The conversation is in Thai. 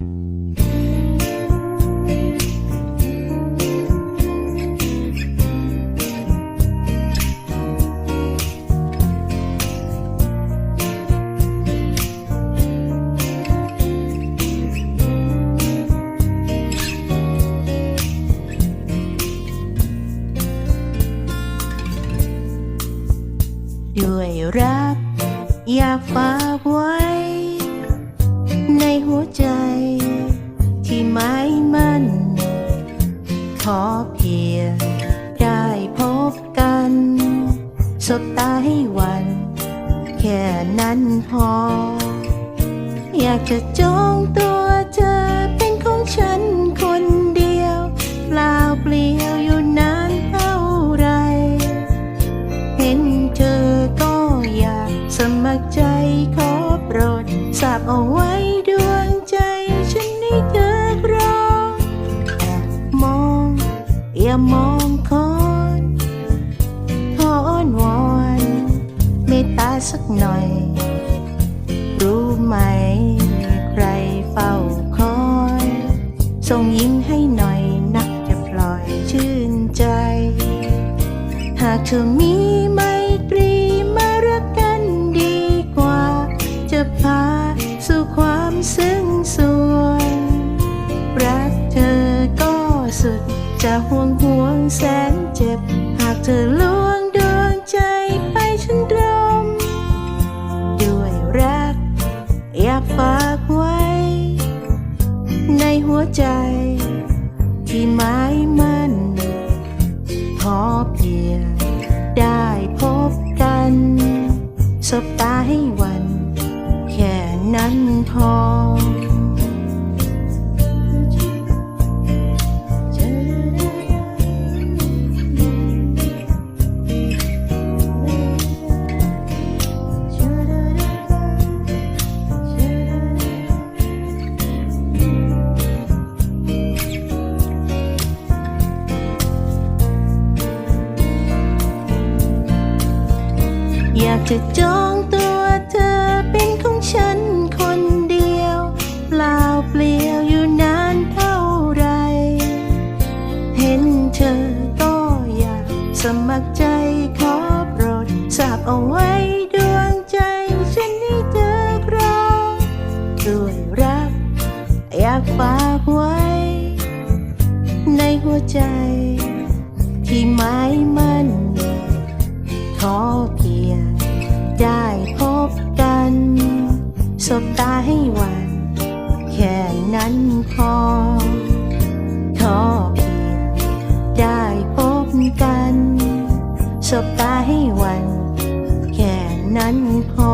ด้วยรักอยากฝากไว้ ในหัวใจ สบตาให้วัน แค่นั้นพอ อยากจะจองตัวเธอเป็นของฉันคนเดียวเปล่าเปลี่ยวอยู่นานเท่าไร เห็นเธอก็อยากสมัครใจขอโปรดทราบเอาไว้ดวงใจฉันให้เธอรองแอบมองอย่ามอง สักหน่อย รู้ไหมใครเฝ้าคอยส่งยิ้มให้หน่อยนักจะปล่อยชื่นใจ หากเธอมีไมตรีมารักกันดีกว่า จะพาสู่ความซึ้งสวงรักเธอก็สุดจะห่วงห่วงแสนเจ็บ หากเธอล ใจ ที่หมายมันพอเพียงได้พบกัน สบตาให้วัน แค่นั้นพอ จะจองตัวเธอเป็นของฉันคนเดียว เปล่าเปลี่ยวอยู่นานเท่าไร เห็นเธอก็อยากสมัครใจขอโปรดทราบเอาไว้ดวงใจฉันให้เธอครองด้วยรัก อยากฝากไว้ ในหัวใจที่หม บตาให้หวันแค่นั้นพอท้อเพียงได้พบกันสบตาให้หวันแค่นั้นพอ